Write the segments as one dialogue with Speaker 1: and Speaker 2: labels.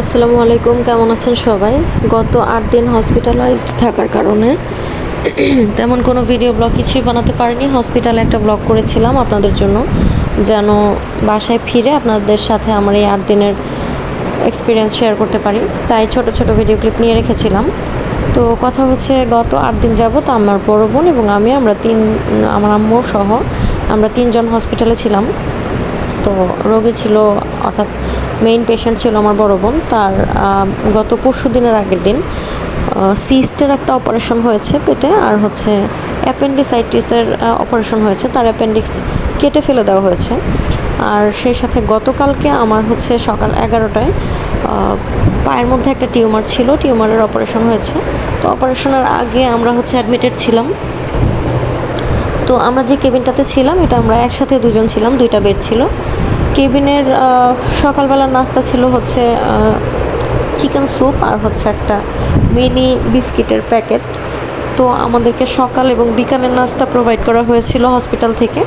Speaker 1: আসসালামু আলাইকুম, কেমন আছেন সবাই? গত আট দিন হসপিটালাইজড থাকার কারণে তেমন কোনো ভিডিও ব্লগ কিছুই বানাতে পারিনি। হসপিটালে একটা ব্লগ করেছিলাম আপনাদের জন্য, যেন বাসায় ফিরে আপনাদের সাথে আমার এই আট দিনের এক্সপিরিয়েন্স শেয়ার করতে পারি। তাই ছোট ছোট ভিডিও ক্লিপ নিয়ে রেখেছিলাম। তো কথা হচ্ছে, গত আট দিন যাব যাবত আমার বড় বোন এবং আমি, আমরা তিন, আমার আম্মু সহ আমরা তিনজন হসপিটালে ছিলাম। তো রোগী ছিল অর্থাৎ মেইন পেশেন্ট ছিল আমার বড় বোন। তার গত পরশু দিনের আগের দিন সিস্টের একটা অপারেশন হয়েছে পেটে আর হচ্ছে অ্যাপেন্ডিসাইটিসের অপারেশন হয়েছে। তার অ্যাপেন্ডিক্স কেটে ফেলে দেওয়া হয়েছে। আর সেই সাথে গতকালকে আমার হচ্ছে সকাল এগারোটায় পায়ের মধ্যে একটা টিউমার ছিল। টিউমারের অপারেশন হয়েছে। তো অপারেশনের আগে আমরা হচ্ছে অ্যাডমিটেড ছিলাম। তো আমরা যে কেবিনটাতে ছিলাম, এটা আমরা একসাথে দুজন ছিলাম, দুইটা বেড ছিল। কেবিনের সকালবেলার নাস্তা ছিল হচ্ছে চিকেন স্যুপ আর হচ্ছে একটা মিনি বিস্কিটের প্যাকেট। তো আমাদেরকে সকাল এবং বিকালের নাস্তা প্রোভাইড করা হয়েছিল হসপিটাল থেকে।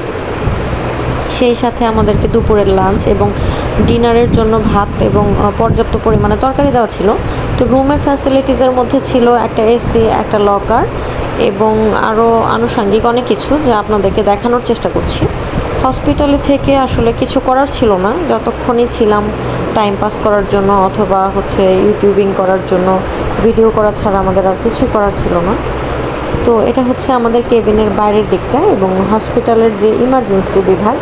Speaker 1: সেই সাথে আমাদেরকে দুপুরের লাঞ্চ এবং ডিনারের জন্য ভাত এবং পর্যাপ্ত পরিমাণে তরকারি দেওয়া ছিল। তো রুমের ফ্যাসিলিটিসের মধ্যে ছিল একটা এসি একটা লকার এবং আরও আনুষঙ্গিক অনেক কিছু যা আপনাদেরকে দেখানোর চেষ্টা করছি। হসপিটালে থেকে আসলে কিছু করার ছিল না। যতক্ষণই ছিলাম টাইম পাস করার জন্য অথবা হচ্ছে ইউটিউবিং করার জন্য ভিডিও করা ছাড়া আমাদের আর কিছুই করার ছিল না। তো এটা হচ্ছে আমাদের কেবিনের বাইরের দিকটা এবং হসপিটালের যে ইমার্জেন্সি বিভাগ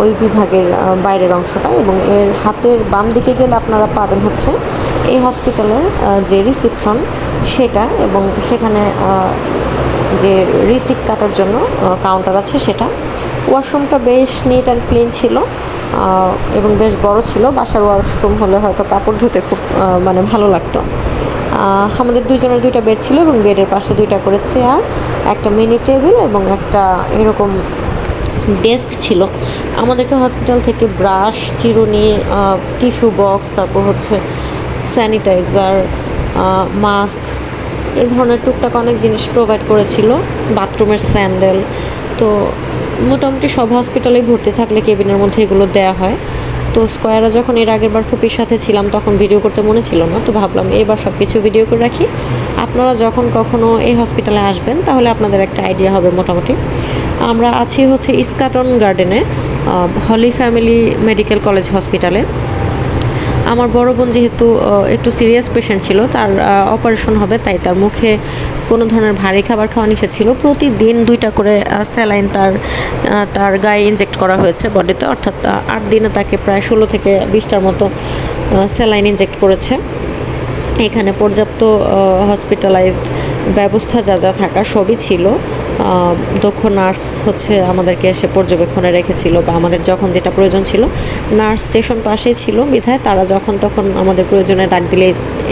Speaker 1: ওই বিভাগের বাইরের অংশটা এবং এর হাতের বাম দিকে গেলে আপনারা পাবেন হচ্ছে এই হসপিটালের যে রিসিপশন সেটা এবং সেখানে যে রিসিপ্ট কাটার জন্য কাউন্টার আছে সেটা। ওয়াশরুমটা বেশ নিট অ্যান্ড ক্লিন ছিল এবং বেশ বড় ছিল। বাসার ওয়াশরুম হলে হয়তো কাপড় ধুতে খুব মানে ভালো লাগতো। আমাদের দুইজনের দুইটা বেড ছিল এবং বেডের পাশে দুইটা করে চেয়ার একটা মিনি টেবিল এবং একটা এরকম ডেস্ক ছিল। আমাদেরকে হসপিটাল থেকে ব্রাশ চিরুনি টিস্যু বক্স তারপর হচ্ছে স্যানিটাইজার মাস্ক এই ধরনের টুকটাক অনেক জিনিস প্রোভাইড করেছিল বাথরুমের স্যান্ডেল তো মোটামুটি সব হসপিটালেই ভর্তি থাকলে কেবিনের মধ্যে এগুলো দেওয়া হয়। তো স্কোয়ারে যখন এর আগের বার ফুপির সাথে ছিলাম তখন ভিডিও করতে মনে ছিল না, তো ভাবলাম এবার সব কিছু ভিডিও করে রাখি। আপনারা যখন কখনো এই হসপিটালে আসবেন, তাহলে আপনাদের একটা আইডিয়া হবে মোটামুটি। আমরা আছি হচ্ছে ইস্কাটন গার্ডেনে হলি ফ্যামিলি মেডিকেল কলেজ হসপিটালে আমার বড় বোন যেহেতু একটু সিরিয়াস পেশেন্ট ছিল, তার অপারেশন হবে, তাই তার মুখে কোনো ধরনের ভারী খাবার খাওয়া নিষেধ ছিল। প্রতিদিন দুইটা করে স্যালাইন তার তার গায়ে ইনজেক্ট করা হয়েছে বডিতে অর্থাৎ আট দিনে তাকে প্রায় ষোলো থেকে বিশটার মতো স্যালাইন ইনজেক্ট করেছে। এখানে পর্যাপ্ত হসপিটালাইজড ব্যবস্থা যা যা থাকা সবই ছিল। দক্ষ নার্স হচ্ছে আমাদেরকে এসে পর্যবেক্ষণে রেখেছিল বা আমাদের যখন যেটা প্রয়োজন ছিল, নার্স স্টেশন পাশেই ছিল বিধায় তারা যখন তখন আমাদের প্রয়োজনে ডাক দিলে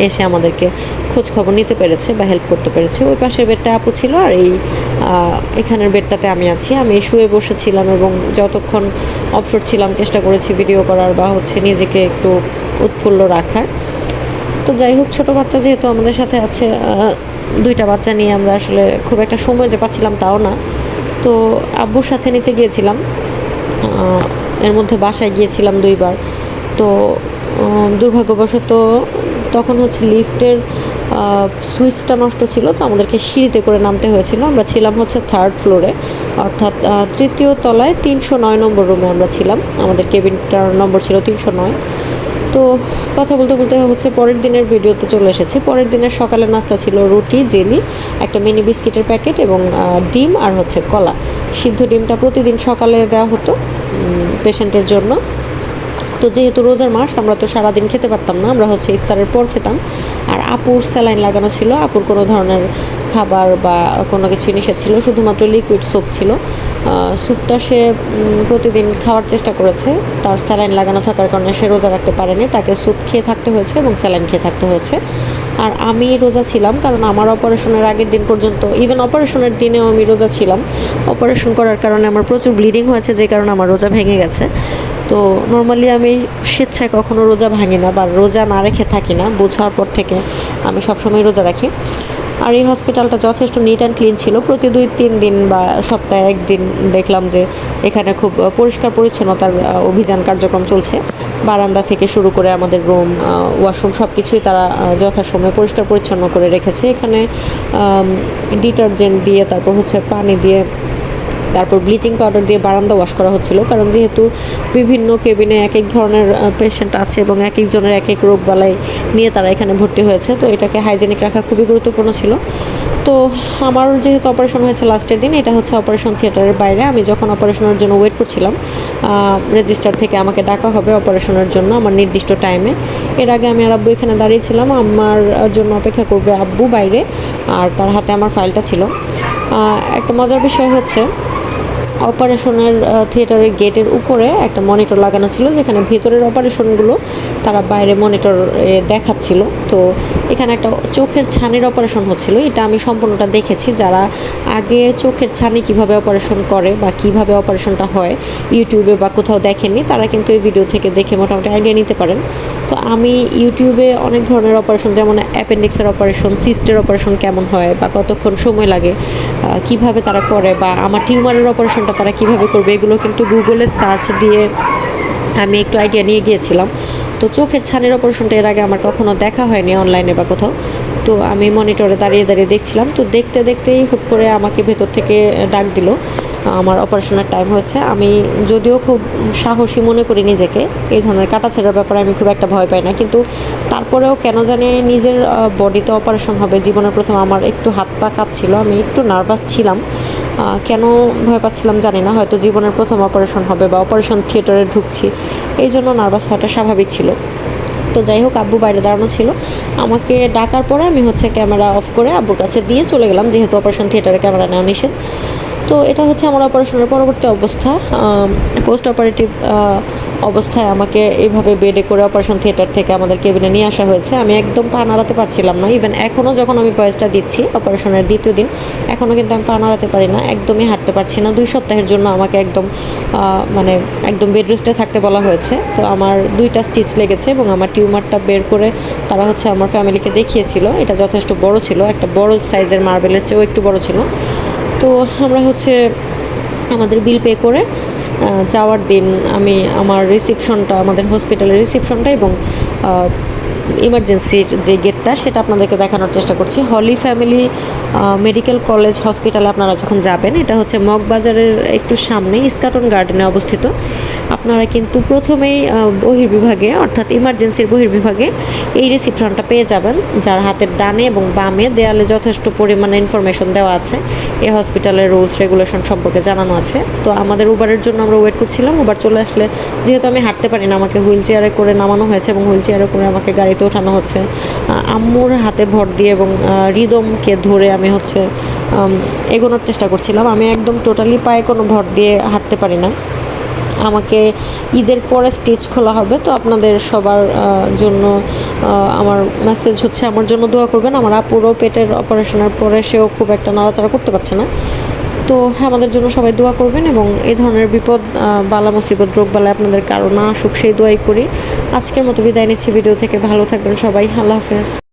Speaker 1: এসে আমাদেরকে খোঁজ খবর নিতে পেরেছে বা হেল্প করতে পেরেছে। ওই পাশের বেডটা আপু ছিল আর এই এখানের বেডটাতে আমি আছি। আমি শুয়ে বসেছিলাম এবং যতক্ষণ অবসর ছিলাম চেষ্টা করেছি ভিডিও করার বা হচ্ছে নিজেকে একটু উৎফুল্ল রাখার। তো যাই হোক, ছোটো বাচ্চা যেহেতু আমাদের সাথে আছে দুইটা বাচ্চা নিয়ে আমরা আসলে খুব একটা সময় যে পাচ্ছিলাম তাও না। তো আব্বুর সাথে নিচে গিয়েছিলাম। এর মধ্যে বাসায় গিয়েছিলাম দুইবার। তো দুর্ভাগ্যবশত তখন হচ্ছে লিফটের সুইচটা নষ্ট ছিল, তো আমাদেরকে সিঁড়িতে করে নামতে হয়েছিল। আমরা ছিলাম হচ্ছে থার্ড ফ্লোরে অর্থাৎ তৃতীয় তলায় তিনশো নয় নম্বর রুমে আমরা ছিলাম। আমাদের কেবিনটার নম্বর ছিল তিনশো নয়। তো কথা বলতে বলতে হচ্ছে পরের দিনের ভিডিওতে চলে এসেছি। পরের দিনের সকালে নাস্তা ছিল রুটি, জেলি, একটা মিনি বিস্কিটের প্যাকেট এবং ডিম আর হচ্ছে কলা। সিদ্ধ ডিমটা প্রতিদিন সকালে দেওয়া হতো পেশেন্টের জন্য। তো যেহেতু রোজার মাস, আমরা তো সারাদিন খেতে পারতাম না, আমরা হচ্ছে ইফতারের পর খেতাম। আর আপুর স্যালাইন লাগানো ছিল, আপুর কোনো ধরনের খাবার বা কোনো কিছু নিষেধ ছিল, শুধুমাত্র লিকুইড স্যুপ ছিল। স্যুপটা সে প্রতিদিন খাওয়ার চেষ্টা করেছে। তার স্যালাইন লাগানো থাকার কারণে সে রোজা রাখতে পারেনি। তাকে স্যুপ খেয়ে থাকতে হয়েছে এবং স্যালাইন খেয়ে থাকতে হয়েছে। আর আমি রোজা ছিলাম কারণ আমার অপারেশনের আগের দিন পর্যন্ত ইভেন অপারেশনের দিনেও আমি রোজা ছিলাম। অপারেশন করার কারণে আমার প্রচুর ব্লিডিং হয়েছে, যে কারণে আমার রোজা ভেঙে গেছে। তো নর্মালি আমি স্বেচ্ছায় কখনো রোজা ভাঙি না বা রোজা না রেখে থাকি না। বোঝার পর থেকে আমি সবসময় রোজা রাখি। আর এই হসপিটালটা যথেষ্ট নিট অ্যান্ড ক্লিন ছিল। প্রতি দুই, তিন দিন বা সপ্তাহে একদিন দেখলাম যে এখানে খুব পরিষ্কার পরিচ্ছন্নতার অভিযান কার্যক্রম চলছে। বারান্দা থেকে শুরু করে আমাদের রুম ওয়াশরুম সব কিছুই তারা যথাসময়ে পরিষ্কার পরিচ্ছন্ন করে রেখেছে। এখানে ডিটারজেন্ট দিয়ে, তারপর হচ্ছে পানি দিয়ে তারপর ব্লিচিং পাউডার দিয়ে বারান্দা ওয়াশ করা হচ্ছিল। কারণ যেহেতু বিভিন্ন কেবিনে এক এক ধরনের পেশেন্ট আছে এবং এক একজনের এক এক রোগ বালাই নিয়ে তারা এখানে ভর্তি হয়েছে। তো এটাকে হাইজেনিক রাখা খুবই গুরুত্বপূর্ণ ছিল। তো আমার যেহেতু অপারেশন হয়েছে লাস্টের দিন, এটা হচ্ছে অপারেশন থিয়েটারের বাইরে। আমি যখন অপারেশনের জন্য ওয়েট করছিলাম রেজিস্টার থেকে আমাকে ডাকা হবে অপারেশনের জন্য আমার নির্দিষ্ট টাইমে এর আগে আমি আর আব্বু এখানে দাঁড়িয়েছিলাম আমার জন্য অপেক্ষা করবে আব্বু বাইরে, আর তার হাতে আমার ফাইলটা ছিল। একটা মজার বিষয় হচ্ছে অপারেশনের থিয়েটারের গেটের উপরে একটা মনিটর লাগানো ছিল, যেখানে ভেতরের অপারেশনগুলো তারা বাইরে মনিটর দেখাচ্ছিল। তো এখানে একটা চোখের ছানির অপারেশন হচ্ছিল, এটা আমি সম্পূর্ণটা দেখেছি। যারা আগে চোখের ছানি কীভাবে অপারেশন করে বা কীভাবে অপারেশনটা হয়, ইউটিউবে বা কোথাও দেখেননি, তারা কিন্তু এই ভিডিও থেকে দেখে মোটামুটি আইডিয়া নিতে পারেন। তো আমি ইউটিউবে অনেক ধরনের অপারেশন, যেমন অ্যাপেন্ডিক্সের অপারেশন, সিস্টের অপারেশন কেমন হয় বা কতক্ষণ সময় লাগে কীভাবে তারা করে বা আমার টিউমারের অপারেশনটা তারা কীভাবে করবে এগুলো কিন্তু গুগলে সার্চ দিয়ে আমি একটু আইডিয়া নিয়ে গিয়েছিলাম। তো চোখের ছানির অপারেশনটা এর আগে আমার কখনো দেখা হয়নি অনলাইনে বা কোথাও। তো আমি মনিটরে দাঁড়িয়ে দাঁড়িয়ে দেখছিলাম। তো দেখতে দেখতেই হুট করে আমাকে ভেতর থেকে ডাক দিল, আমার অপারেশনের টাইম হয়েছে। আমি যদিও খুব সাহসী মনে করি নিজেকে, এই ধরনের কাটাছেড়ার ব্যাপারে আমি খুব একটা ভয় পাই না। কিন্তু তারপরেও কেন জানি নিজের বডিতে অপারেশন হবে, জীবনের প্রথম আমার একটু হাত পা কাঁপছিল, আমি একটু নার্ভাস ছিলাম। কেন ভয় পাচ্ছিলাম জানি না, হয়তো জীবনের প্রথম অপারেশন হবে বা অপারেশন থিয়েটারে ঢুকছি। এই জন্য নার্ভাস হওয়াটা স্বাভাবিক ছিল। তো যাই হোক, আব্বু বাইরে দাঁড়ানো ছিল। আমাকে ডাকার পরে আমি হচ্ছে ক্যামেরা অফ করে আব্বুর কাছে দিয়ে চলে গেলাম, যেহেতু অপারেশন থিয়েটারে ক্যামেরা নেওয়া নিষেধ। তো এটা হচ্ছে আমার অপারেশনের পরবর্তী অবস্থা পোস্ট অপারেটিভ অবস্থায় আমাকে এইভাবে বেডে করে অপারেশন থিয়েটার থেকে আমাদের কেবিনে নিয়ে আসা হয়েছে। আমি একদম পা নাড়াতে পারছিলাম না ইভেন এখনও যখন আমি ভয়েসটা দিচ্ছি অপারেশনের দ্বিতীয় দিন এখনও কিন্তু আমি পা নাড়াতে পারি না, একদমই হাঁটতে পারছি না। দুই সপ্তাহের জন্য আমাকে একদম মানে একদম বেড রেস্টে থাকতে বলা হয়েছে। তো আমার দুইটা স্টিচ লেগেছে এবং আমার টিউমারটা বের করে তারা হচ্ছে আমার ফ্যামিলিকে দেখিয়েছিল। এটা যথেষ্ট বড় ছিল, একটা বড় সাইজের মার্বেলের চেয়েও একটু বড় ছিল। তো আমরা হচ্ছে আমাদের বিল পে করে যাওয়ার দিন আমি আমার রিসিপশনটা আমাদের হসপিটালের রিসিপশনটা এবং ইমার্জেন্সির যে গেটটা সেটা আপনাদেরকে দেখানোর চেষ্টা করছি। হলি ফ্যামিলি মেডিকেল কলেজ হসপিটালে আপনারা যখন যাবেন, এটা হচ্ছে মগবাজারের একটু সামনে ইস্কাটন গার্ডেনে অবস্থিত। আপনারা কিন্তু প্রথমেই বহির্বিভাগে, অর্থাৎ ইমার্জেন্সির বহির্বিভাগে এই রিসিপশনটা পেয়ে যাবেন, যার হাতের ডানে এবং বামে দেয়ালে যথেষ্ট পরিমাণে ইনফরমেশন দেওয়া আছে। এই হসপিটালের রুলস রেগুলেশন সম্পর্কে জানানো আছে। তো আমাদের উবারের জন্য আমরা ওয়েট করছিলাম। উবার চলে আসলে, যেহেতু আমি হাঁটতে পারি না, আমাকে হুইল চেয়ারে করে নামানো হয়েছে এবং হুইল চেয়ারে করে আমাকে গাড়িতে ওঠানো হচ্ছে। আম্মুর হাতে ভর দিয়ে এবং রিদমকে ধরে আমি হচ্ছে এগোনোর চেষ্টা করছিলাম। আমি একদম টোটালি পায়ে কোনো ভর দিয়ে হাঁটতে পারি না। আমাকে ঈদের পরে স্টেজ খোলা হবে, তো আপনাদের সবার জন্য আমার মেসেজ হচ্ছে, আমার জন্য দোয়া করবেন। আমার আপুরও পেটের অপারেশনের পরে সেও খুব একটা নাড়াচাড়া করতে পারছে না। তো হ্যাঁ আমাদের জন্য সবাই দোয়া করবেন এবং এই ধরনের বিপদ বালা মুসিবত, রোগ বালা আপনাদের কারও না আসুক, সেই দোয়াই করি। আজকের মতো বিদায় নিচ্ছি। ভিডিও থেকে ভালো থাকবেন সবাই। আল্লাহ হাফেজ।